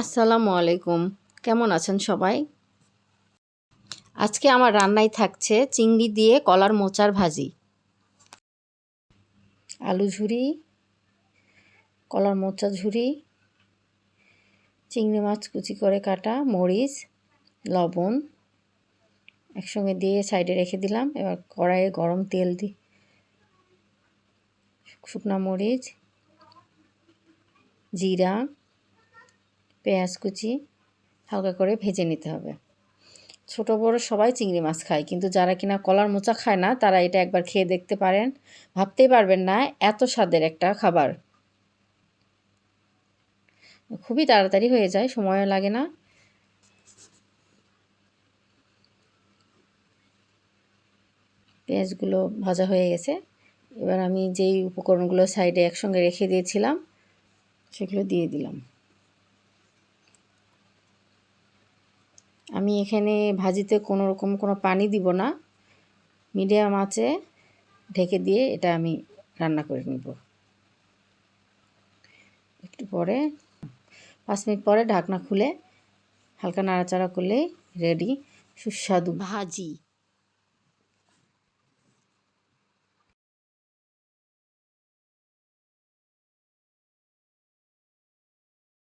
আসসালামু আলাইকুম। কেমন আছেন সবাই? আজকে আমার রান্নায় থাকছে চিংড়ি দিয়ে কলার মোচার ভাজি। আলু ঝুরি, কলার মোচা ঝুরি, চিংড়ি মাছ কুচি করে কাটা, মরিচ, লবণ একসঙ্গে দিয়ে সাইডে রেখে দিলাম। এবার কড়াইয়ে গরম তেল দি, শুকনা মরিচ, জিরা পেঁয়াজ কুচি হালকা করে ভেজে নিতে হবে। ছোট বড় সবাই চিংড়ি মাছ খায়, কিন্তু যারা কিনা কলার মোচা খায় না, তারা এটা একবার খেয়ে দেখতে পারেন। ভাবতেই পারবেন না, এত স্বাদের একটা খাবার। খুবই তাড়াতাড়ি হয়ে যায়, সময়ও লাগে না। পেঁয়াজগুলো ভাজা হয়ে গেছে। এবার আমি যেই উপকরণগুলো সাইডে একসঙ্গে রেখে দিয়েছিলাম, সেগুলো দিয়ে দিলাম। আমি এখানে ভাজিতে কোনো রকম কোনো পানি দিব না। মিডিয়াম আঁচে ঢেকে দিয়ে এটা আমি রান্না করে নিব। একটু পরে, পাঁচ মিনিট পরে ঢাকনা খুলে হালকা নাড়াচাড়া করলেই রেডি, সুস্বাদু। ভাজি।